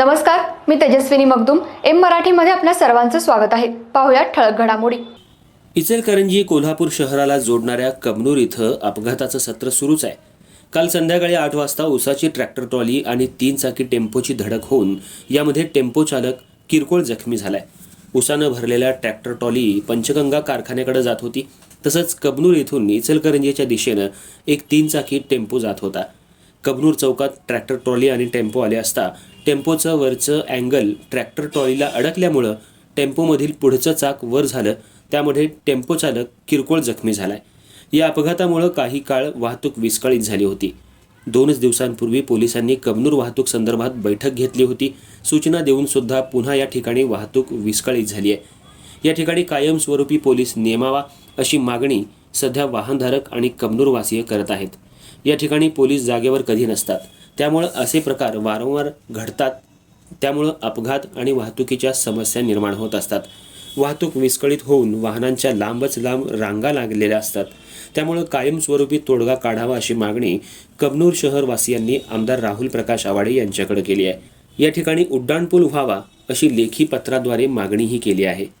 नमस्कार मी तेजस्विनी मगदुम. एम मराठीमध्ये आपल्या सर्वांचं स्वागत आहे. पाहुयात ठळक घडामोडी. इचलकरंजी कोल्हापूर शहराला जोडणाऱ्या कमनूर इथं अपघाताचं सत्र सुरूच आहे. काल संध्याकाळी आठ वाजता उसाची ट्रॅक्टर ट्रॉली आणि तीन चाकी टेम्पोची धडक होऊन यामध्ये टेम्पो चालक किरकोळ जखमी झालाय. उसानं भरलेल्या ट्रॅक्टर ट्रॉली पंचगंगा कारखान्याकडे जात होती. तसंच कबनूर इथून इचलकरंजीच्या दिशेनं एक तीन चाकी टेम्पो जात होता. कबनूर चौकात ट्रॅक्टर ट्रॉली आणि टेम्पो आले असता टेम्पोचं वरचं अँगल ट्रॅक्टर ट्रॉलीला अडकल्यामुळं टेम्पोमधील पुढचं चाक वर झालं. त्यामध्ये टेम्पो चालक किरकोळ जखमी झालाय. या अपघातामुळं काही काळ वाहतूक विस्कळीत झाली होती. दोनच दिवसांपूर्वी पोलिसांनी कबनूर वाहतूक संदर्भात बैठक घेतली होती. सूचना देऊन सुद्धा पुन्हा या ठिकाणी वाहतूक विस्कळीत झाली आहे. या ठिकाणी कायमस्वरूपी पोलीस नेमावा अशी मागणी सध्या वाहनधारक आणि कबनूरवासीय करत आहेत. या ठिकाणी पोलीस जागेवर कधी नसतात. त्यामुळं असे प्रकार वारंवार घडतात. त्यामुळं अपघात आणि वाहतुकीच्या समस्या निर्माण होत असतात. वाहतूक विस्कळीत होऊन वाहनांच्या लांबच लांब रांगा लागलेल्या असतात. त्यामुळं कायमस्वरूपी तोडगा काढावा अशी मागणी कबनूर शहरवासियांनी आमदार राहुल प्रकाश आवाडे यांच्याकडे केली आहे. या ठिकाणी उड्डाणपूल व्हावा अशी लेखी पत्राद्वारे मागणीही केली आहे.